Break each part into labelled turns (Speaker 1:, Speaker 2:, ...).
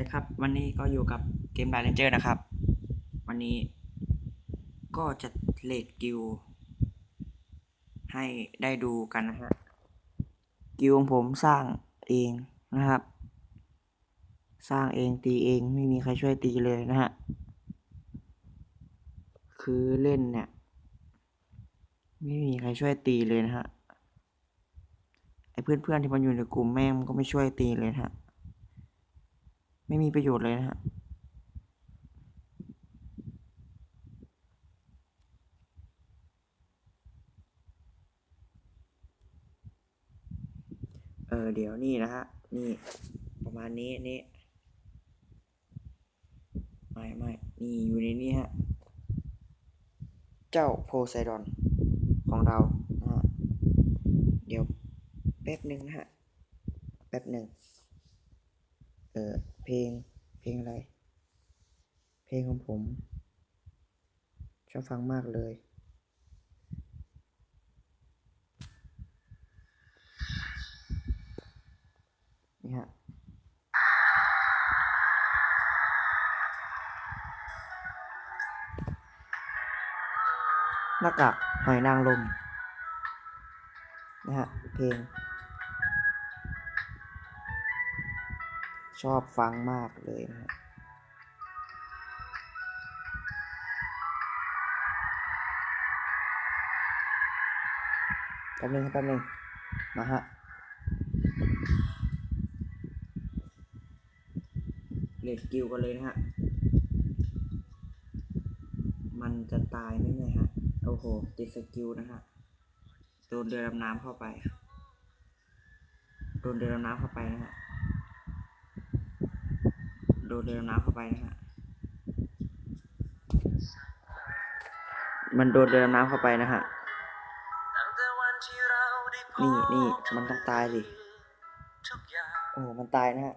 Speaker 1: ดีครับ วันนี้ก็อยู่กับเกมไ i เ e นเจอร์นะครับ วันนี้ก็จะเลดกิว ให้ได้ดูกันนะฮะ กิวของผมสร้างเองนะครับ สร้างเองตีเองไม่มีใครช่วยตีเลยนะฮะ คือเล่นเนี่ย ไม่มีใครช่วยตีเลยนะฮะไอ้เพื่อนๆที่มันอยู่ในกลุ่มแม่งมันก็ไม่ช่วยตีเลยนะฮะ ไม่มีประโยชน์เลยนะฮะเออเดี๋ยวนี่นะฮะ นี่ ประมาณนี้นี่ไม่ไม่นี่อยู่ในนี้ฮะ เจ้าโพไซดอนของเรานะฮะเดี๋ยวแป๊บหนึ่งนะฮะ แป๊บหนึ่งเออ เพลง เพลงอะไร เพลงของผม ชอบฟังมากเลย นี่ฮะหน้ากากหอยนางรมนะฮะเพลง ชอบฟังมากเลยนะฮะแป๊บนึงครับแป๊บนึงมาฮะเลดกิวกันเลยนะฮะ มันจะตายไหมเนี่ยฮะ โอ้โห ติดสกิลนะฮะ โดนเรือดำน้ำเข้าไป โดนเรือดำน้ำเข้าไปนะฮะ โดนเรือดำน้ำเข้าไปนะฮะ มันโดนเรือดำน้ำเข้าไปนะฮะ นี่นี่มันต้องตายสิ โอ้ มันตายนะฮะ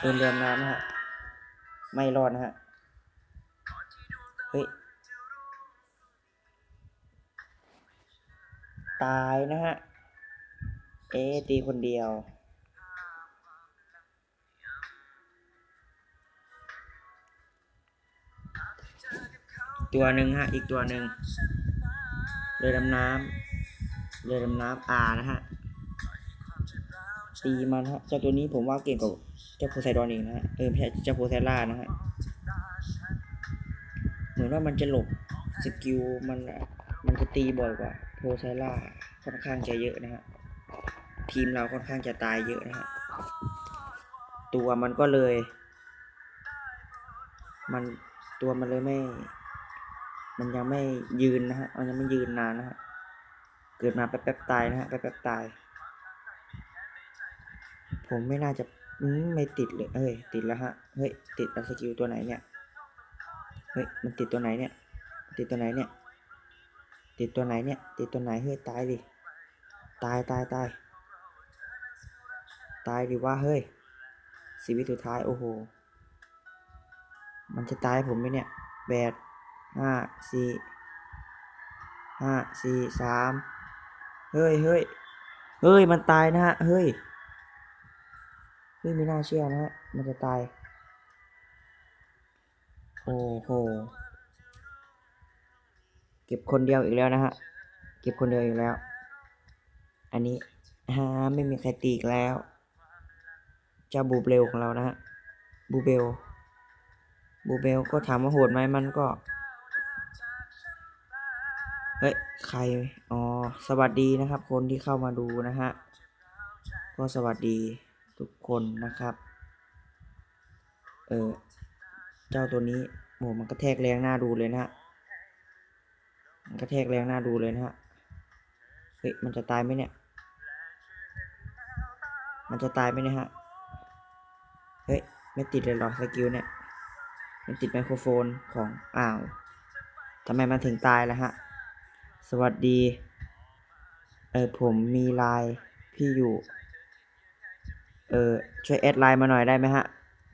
Speaker 1: โดนเรือดำน้ำนะฮะ ไม่รอดนะฮะ เฮ้ย ตายนะฮะ เอ๊ตีคนเดียว ตัวหนึ่งฮะ อีกตัวหนึ่งเรือดำน้ำเรือดำน้ำอานะฮะตีมันฮะเจ้าตัวนี้ผมว่าเก่งกว่าเจ้าโพไซดอนอีกนะฮะเออไม่ใช่เจ้าโพไซล่านะฮะเหมือนว่ามันจะหลบสกิลมันมันจะตีบ่อยกว่าโพไซล่าค่อนข้างจะเยอะนะฮะ ทีมเราค่อนข้างจะตายเยอะนะฮะตัวมันก็เลย มันตัวมันเลยไม่ มันยังไม่ยืนนะฮะ มันยังไม่ยืนนานนะฮะ เกิดมาแป๊บๆตายนะฮะแป๊บๆตาย ผมไม่น่าจะอืมไม่ติดเลยเอ้ย ติดแล้วฮะ เฮ้ย ติดอัสกิลตัวไหนเนี่ย เฮ้ย มันติดตัวไหนเนี่ย ติดตัวไหนเนี่ย ติดตัวไหนเนี่ย ติดตัวไหน เฮ้ย ตายดิ ตายตายตาย ตายดิว่าเฮ้ยชีวิตสุดท้ายโอ้โห มันจะตายผมไหมเนี่ยแปดห้าสี่ห้าสี่สามเฮ้ยเฮ้ยเฮ้ย มันตายนะฮะ เฮ้ยเฮ้ยไม่น่าเชื่อนะฮะ มันจะตาย โอ้โห เก็บคนเดียวอีกแล้วนะฮะ เก็บคนเดียวอีกแล้ว อันนี้ฮาไม่มีใครตีอีกแล้ว เจ้าบูเบลของเรานะฮะบูเบลบูเบลก็ถามว่าโหดไหมมันก็ เฮ้ย ใคร อ๋อ สวัสดีนะครับ คนที่เข้ามาดูนะฮะ ก็สวัสดีทุกคนนะครับ เออ เจ้าตัวนี้โหมันกระแทกแรงหน้าดูเลยนะฮะมันกระแทกแรงหน้าดูเลยนะฮะ เฮ้ย มันจะตายไหมเนี่ย มันจะตายไหมเนี่ยฮะ เฮ้ย ไม่ติดเลยหรอสกิลเนี่ย มันติดไมโครโฟนของอ้าวทำไมมันถึงตายล่ะฮะ สวัสดี เออผมมีไลน์พี่อยู่ เออช่วยแอดไลน์มาหน่อยได้ไหมฮะ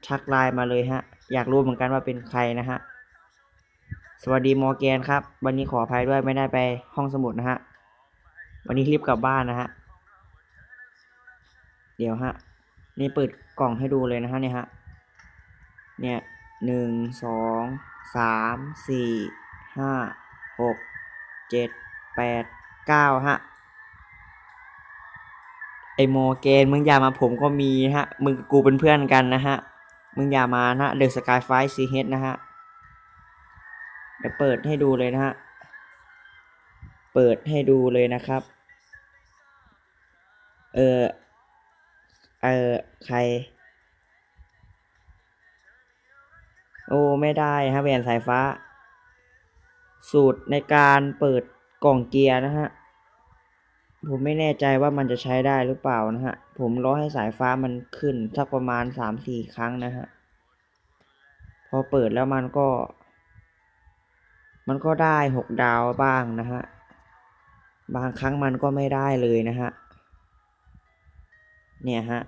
Speaker 1: ทักไลน์มาเลยฮะ อยากรู้เหมือนกันว่าเป็นใครนะฮะ สวัสดีมอร์แกนครับ วันนี้ขออภัยด้วยไม่ได้ไปห้องสมุดนะฮะ วันนี้รีบกลับบ้านนะฮะ เดี๋ยวฮะ นี่เปิดกล่องให้ดูเลยนะฮะเนี่ยฮะ เนี่ยหนึ่งสองสามสี่ห้าหกเจ็ดแปดเก้าฮะ ไอโมเกนมึงอย่ามาผมก็มีฮะ มึงกูเป็นเพื่อนกันนะฮะ มึงอย่ามานะเดอะสกายไฟซีเฮดนะฮะ เดี๋ยวเปิดให้ดูเลยนะฮะ เปิดให้ดูเลยนะครับ เออ เออ ใคร โอ้ ไม่ได้ฮะแหวนสายฟ้า สูตรในการเปิดกล่องเกียร์นะฮะ ผมไม่แน่ใจว่ามันจะใช้ได้หรือเปล่านะฮะ ผมรอให้สายฟ้ามันขึ้น สักประมาณสามสี่ครั้งนะฮะ พอเปิดแล้วมันก็ มันก็ได้หกดาวบ้างนะฮะ บางครั้งมันก็ไม่ได้เลยนะฮะเนี่ยฮะ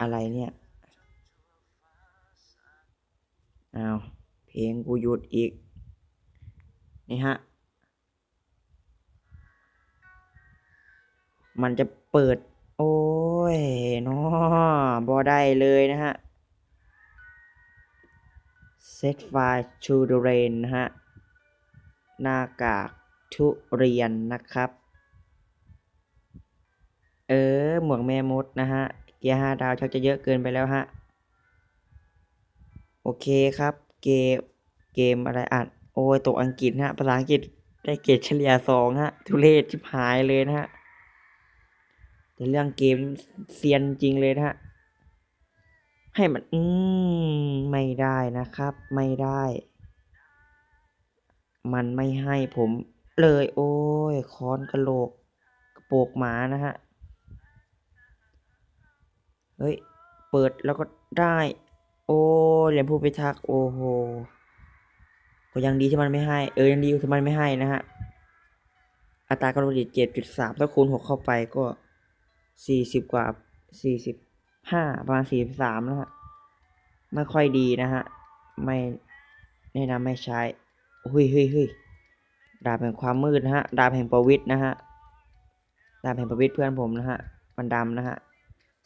Speaker 1: อะไรเนี่ยอ้าวเพลงกูหยุดอีก นี่ฮะ มันจะเปิด โอ้ยเนาะบอได้เลยนะฮะ set file to the rain นะฮะ หน้ากากทุเรียนนะครับ เออ หมวกแม่มดนะฮะ กียร์ห้าดาวชักจะเยอะเกินไปแล้วฮะ โอเคครับ เกม เกมอะไรอ่านโอ้ยตกอังกฤษฮะ ภาษาอังกฤษได้เกรดเฉลี่ยสองฮะ ทุเรศชิบหายเลยนะฮะ แต่เรื่องเกมเซียนจริงเลยนะฮะ ให้มัน อืม ไม่ได้นะครับ ไม่ได้ มันไม่ให้ผมเลย โอ้ย ค้อนกระโหลกกระโปกหมานะฮะ เฮ้ย เปิดแล้วก็ได้ โอ้ยเหรียญผู้พิทักษ์โอ้โหก็ยังดีที่มันไม่ให้ เออยังดีที่มันไม่ให้นะฮะ อัตราการผลงดิเจ็ดจุดสามถ้าคูณหกเข้าไปก็สี่สิบกว่าสี่สิบห้าประมาณสี่สิบสามนะฮะ ไม่ค่อยดีนะฮะ ไม่แนะนำไม่ใช้เฮ้ยเฮ้ยเฮ้ยดาบแห่งความมืดนะฮะ ดาบแห่งประวิตรนะฮะ ดาบแห่งประวิตรเพื่อนผมนะฮะ มันดำนะฮะ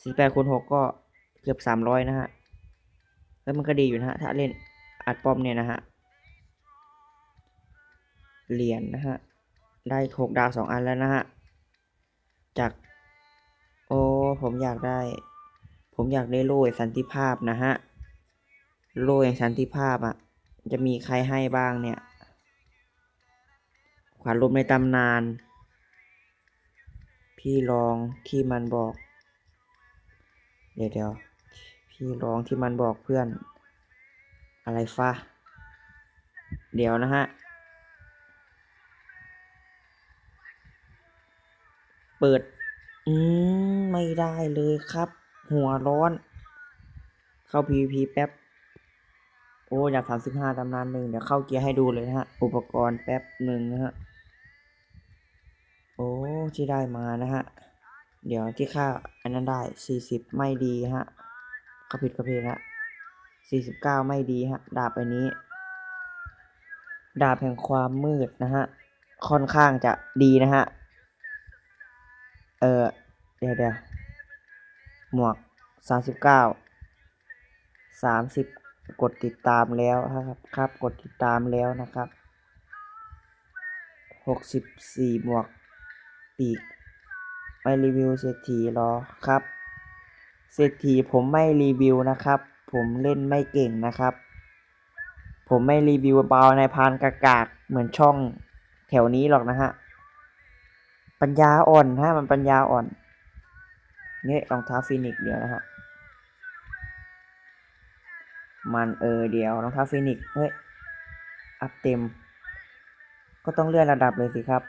Speaker 1: สี่แปดคูณหกก็เกือบสามร้อยนะฮะ แล้วมันก็ดีอยู่นะฮะ ถ้าเล่นอัดป้อมเนี่ยนะฮะ เหรียญนะฮะ ได้หกดาวสองอันแล้วนะฮะ จาก โอ้ ผมอยากได้ ผมอยากได้โล่สันติภาพนะฮะ โล่แห่งสันติภาพอะ จะมีใครให้บ้างเนี่ย ขวานลมในตำนาน พี่ลองที่มันบอก เดี๋ยวเดี๋ยวพี่ลองที่มันบอกเพื่อน อะไรฟะเดี๋ยวนะฮะ เปิด อืม ไม่ได้เลยครับ หัวร้อน เข้า PVP แป๊บ โอ้อยากสามสิบห้าตำนานหนึ่งเดี๋ยวเข้าเกียร์ให้ดูเลยนะฮะ อุปกรณ์แป๊บหนึ่งนะฮะ โอ้ ที่ได้มานะฮะ เดี๋ยวที่ค่าอันนั้นได้สี่สิบไม่ดีฮะก็ผิดก็ผิดฮะสี่สิบเก้าไม่ดีฮะ ดาบอันนี้ ดาบแห่งความมืดนะฮะ ค่อนข้างจะดีนะฮะ เออเดี๋ยวเดี๋ยวหมวกสามสิบเก้าสามสิบกดติดตามแล้วครับ ครับ กดติดตามแล้วนะครับหกสิบสี่หมวกปีก ไม่รีวิวเศรษฐีหรอครับ เศรษฐีผมไม่รีวิวนะครับ ผมเล่นไม่เก่งนะครับ ผมไม่รีวิวเบาในพานกากากเหมือนช่องแถวนี้หรอกนะฮะ ปัญญาอ่อนฮะมันปัญญาอ่อนเนี่ยรองเท้าฟินิกซ์เดียวนะฮะ มันเออเดียวรองเท้าฟินิกซ์เฮ้ย อัพเต็ม ก็ต้องเลื่อนระดับเลยสิครับ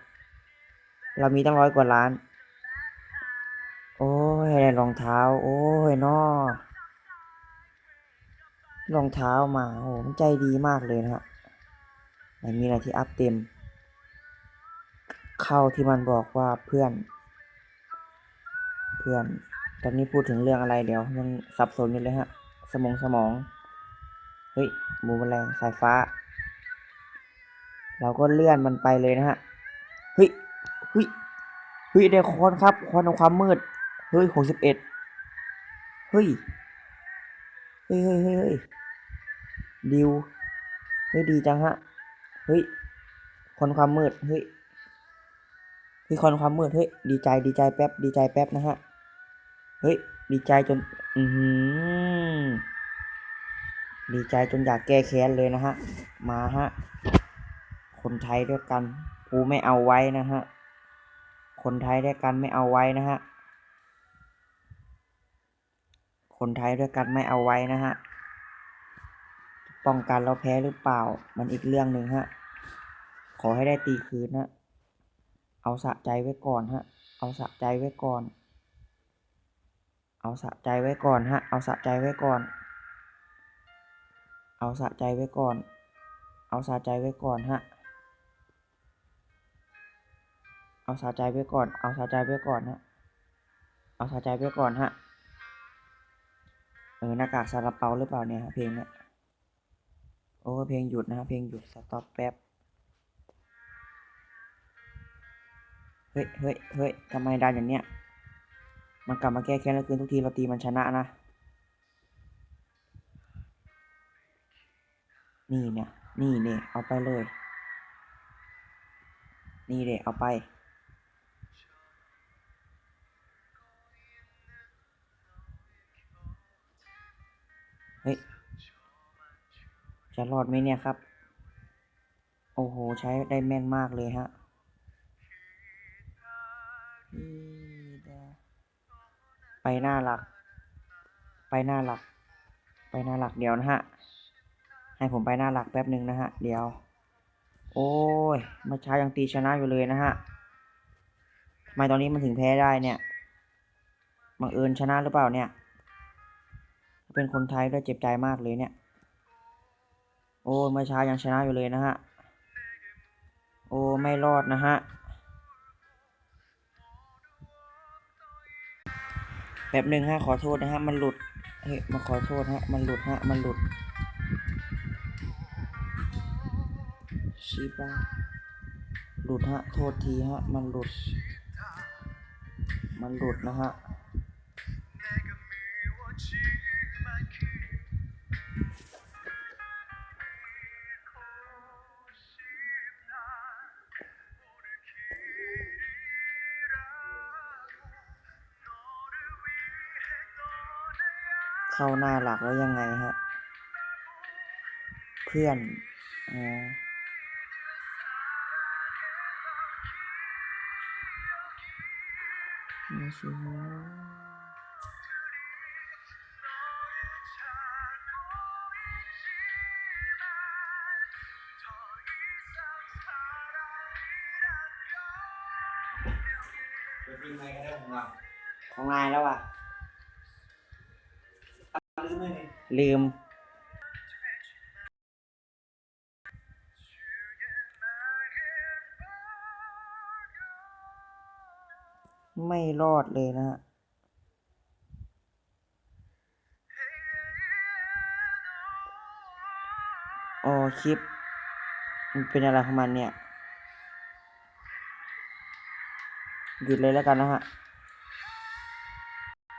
Speaker 1: เรามีตั้งร้อยกว่าล้าน โอ้ยรองเท้า โอ้ยนอรองเท้ามาโอ้มันใจดีมากเลยนะฮะไหนมีอะไรที่อัพเต็ม เข้าที่มันบอกว่าเพื่อน เพื่อน ตอนนี้พูดถึงเรื่องอะไรเดี๋ยวยังสับสนอยู่เลยฮะ สมองสมอง เฮ้ยหมูแมลงสายฟ้า เราก็เลื่อนมันไปเลยนะฮะ เฮ้ยเฮ้ยเฮ้ยได้คอนครับคอนของความมืด เฮ้ยหกสิบเอ็ดเฮ้ย เฮ้ยเฮ้ยเฮ้ยเฮ้ยดิว เฮ้ยดีจังฮะ เฮ้ยคนความมืด เฮ้ยเฮ้ยคนความมืด เฮ้ยดีใจดีใจแป๊บดีใจแป๊บนะฮะ เฮ้ยดีใจจน อือหือดีใจจนอยากแก้แค้นเลยนะฮะ มาฮะ คนไทยด้วยกันกูไม่เอาไว้นะฮะ คนไทยด้วยกันไม่เอาไว้นะฮะ คนไทยด้วยกันไม่เอาไว้นะฮะ ป้องกันเราแพ้หรือเปล่า มันอีกเรื่องหนึ่งฮะ ขอให้ได้ตีคืนฮะเอาสะใจไว้ก่อนฮะ เอาสะใจไว้ก่อน เอาสะใจไว้ก่อนฮะ เอาสะใจไว้ก่อน เอาสะใจไว้ก่อน เอาสะใจไว้ก่อนฮะ เอาสะใจไว้ก่อน เอาสะใจไว้ก่อนฮะ เอาสะใจไว้ก่อนฮะ เออหน้ากากซาลาเปาหรือเปล่าเนี่ยฮะเพลงเนี่ยโอ้เพลงหยุดนะฮะเพลงหยุดสต็อปแป๊บเฮ้ยเฮ้ยเฮ้ยทำไมดันอย่างเนี้ยมันกลับมาแก้แค้นแล้วคืนทุกทีเราตีมันชนะนะ นี่เนี่ย นี่เนี่ยเอาไปเลย นี่เด็เอาไป เฮ้ย จะรอดไหมเนี่ยครับ โอ้โห ใช้ได้แม่นมากเลยฮะไปหน้าหลัก ไปหน้าหลัก ไปหน้าหลักเดี๋ยวนะฮะ ให้ผมไปหน้าหลักแป๊บหนึ่งนะฮะ เดี๋ยว โอ้ยมื่อเช้ายังตีชนะอยู่เลยนะฮะทำไมตอนนี้มันถึงแพ้ได้เนี่ย บังเอิญชนะหรือเปล่าเนี่ย เป็นคนไทยด้วยเจ็บใจมากเลยเนี่ย โอ้เมื่อเช้ายังชนะอยู่เลยนะฮะ โอ้ไม่รอดนะฮะ แบบหนึ่งฮะขอโทษนะฮะมันหลุด เฮ้ยมาขอโทษฮะมันหลุดฮะมันหลุดชิบะหลุดฮะ โทษทีฮะ มันหลุด มันหลุดนะฮะ เข้าหน้าหลักแล้วยังไงฮะ เพื่อนอ๋อไม่ใช่ฮะของนายแล้วอะ ลืม ไม่รอดเลยนะฮะอ๋อคลิป มันเป็นอะไรของมันเนี่ย หยุดเลยแล้วกันนะฮะ